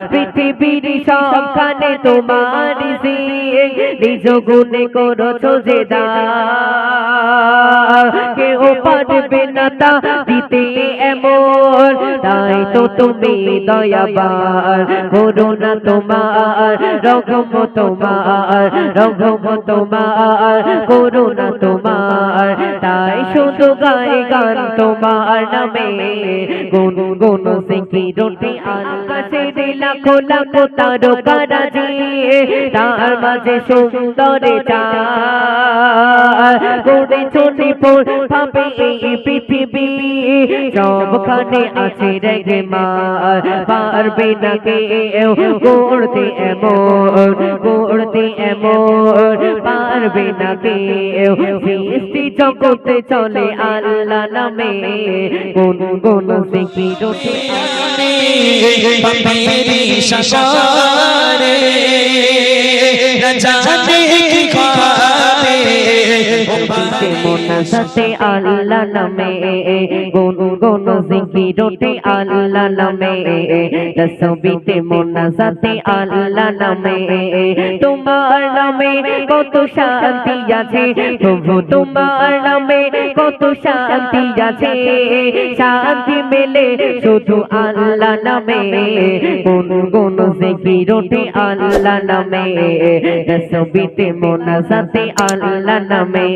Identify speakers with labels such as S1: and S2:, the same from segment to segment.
S1: পৃথিবীর সবখানে তোমার নিজ গুণে করছ যে দা কেউ পারবে না তা দিতে এমন, তাই তো তুমি দয়াবার করুণা তোমার রঘম তোমার রঘম তোমার, করুণা তোমার। তাই শুধু গাই গান তোমার নামে গুন গুন আকাশে লাখো লাখো তারকারাজি তার মাঝে সুন্দরে গোড়ে চলে পড় ভাবে এই পৃথিবী। সবখানে আছে রেগে মার। পারবে না কেউ করতে এমন করতে এমন। পারবে না কেউ সৃষ্টি জগতে চলে আল্লাহ নামে। কোন কোন সিকিরতি
S2: মেরি সাগরে জানে কি খাবে
S1: দিতে মন সাথে আল্লাহ নামে গুন গুন জিকিরতে আল্লাহ নামে। তসবিতে মন সাথে আল্লাহ নামে শান্তি আছে? প্রভু তোমার নামে কত শান্তি আছে? শান্তি মেলে শুধু আল্লাহ নামে। গুন গুন জিকিরতে আল্লাহ নামে। তসবিতে মন সাথে আল্লাহ নামে।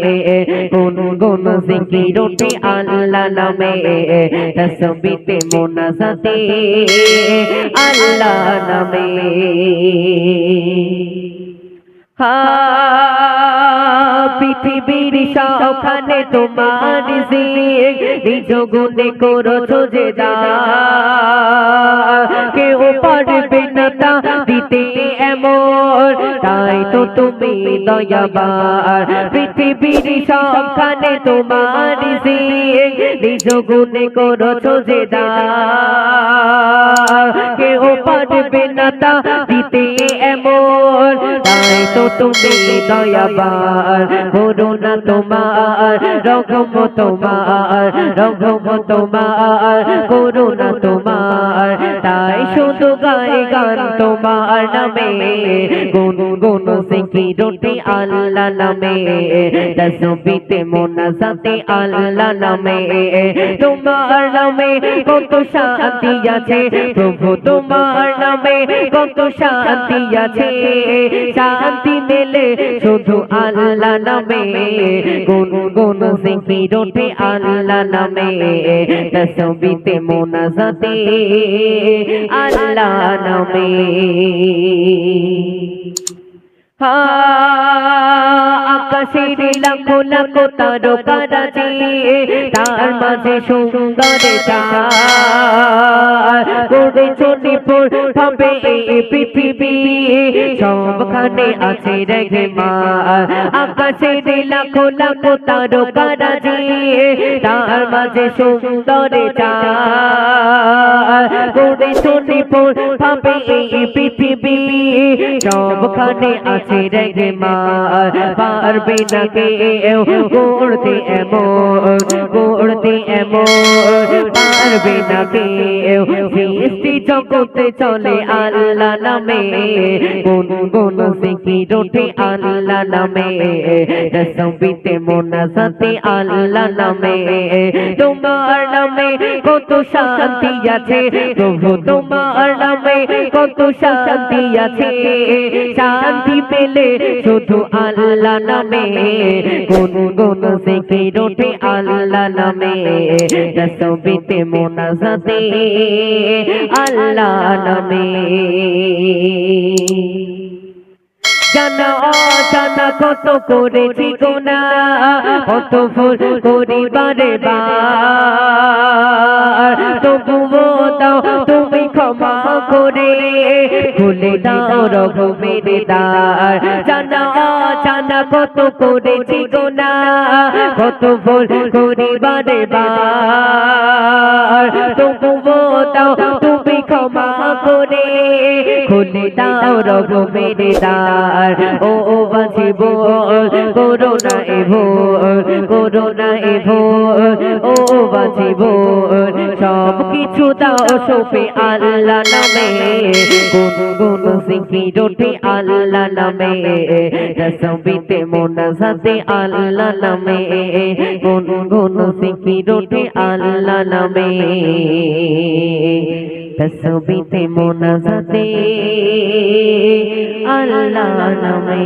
S1: গুন গুন জিকিরতে আল্লাহ নামে। তসবিতে মোনাজাতে আল্লাহ নামে। পৃথিবীর সখানে তোমার নিজ গুণে করছ যে কেউ পারবে না তা দিতে এমন। তাই তো তুমি দয়াবার পৃথিবীর সখানে তোমার নিজ গুণে করছ যে দা কেউ পারবে না তা দিতে এমন। তাই তো তুমি দয়াবার করুণা তোমার রঘম তোমার রঘম তোমার করুণা তোমার। তাই শুধু গাই গান তোমার নামে গুন গুন সিকিরতে আল্লাহ নামে। তসবিতে মোনাজাতে আল্লাহ নামে। তোমার নামে কত শান্তি আছে। প্রভু, তোমার নামে কত শান্তি আছে। শান্তি মেলে শুধু আল্লাহ নামে। গুন গুন জিকিরতে আল্লাহ নামে। তসবিতে মোনাজাতে আল্লাহ নামে। হা আকাশের লাখো লাখো তারকারাজি, তার মাঝে সুন্দর করে চলে পড় ভাবে এই পৃথিবী, সবখানে আছে রেগে মার আকাশের লাখো লাখো তারকারাজি, তার মাঝে সুন্দর করে ভাবে এই পৃথিবী সবখানে আছে রেগে মার পারবে না কেউ করতে এমন করতে এমন, পারবে না কেউ সৃষ্টি জগতে চলে আল্লাহ নামে কোন কোন সিকিরতে আল্লাহ নামে তসবিতে মোনাজাতে আল্লাহ নামে, তোমার নামে কত শান্তি আছে, প্রভু তোমার নামে কত শান্তি আছে। শান্তি পেলে শুধু আল্লাহ নামে। কোন কোন সিকিরতে আল্লাহ নামে। তসবিতে মোনাজাতে আল্লাহ নামে। কত করেছি গোনা কত ভুল করিবারে বার। তবুও দাও তুমি ক্ষমা করে। খুলে দাও রঘুবীর দার। জানা জানা কত করেছি গোনা, কত ভুল করিবারে বার। তবুও দাও তুমি ক্ষমা করে করে, খুলে দাও রঘুবীর দার। ও বাজিব করোনা এ ভোর করোনা এ ভোর ও বাজিব সব কিছু দাও সোপে আল্লাহ নামে, গুন সিকির ওঠে আল্লাহ নামে, রসবিতে মোনাজাতে আল্লাহ নামে, গুন সিকির ওঠে আল্লাহ নামে। তসবিতে মোনাজাতে আল্লাহ নামে।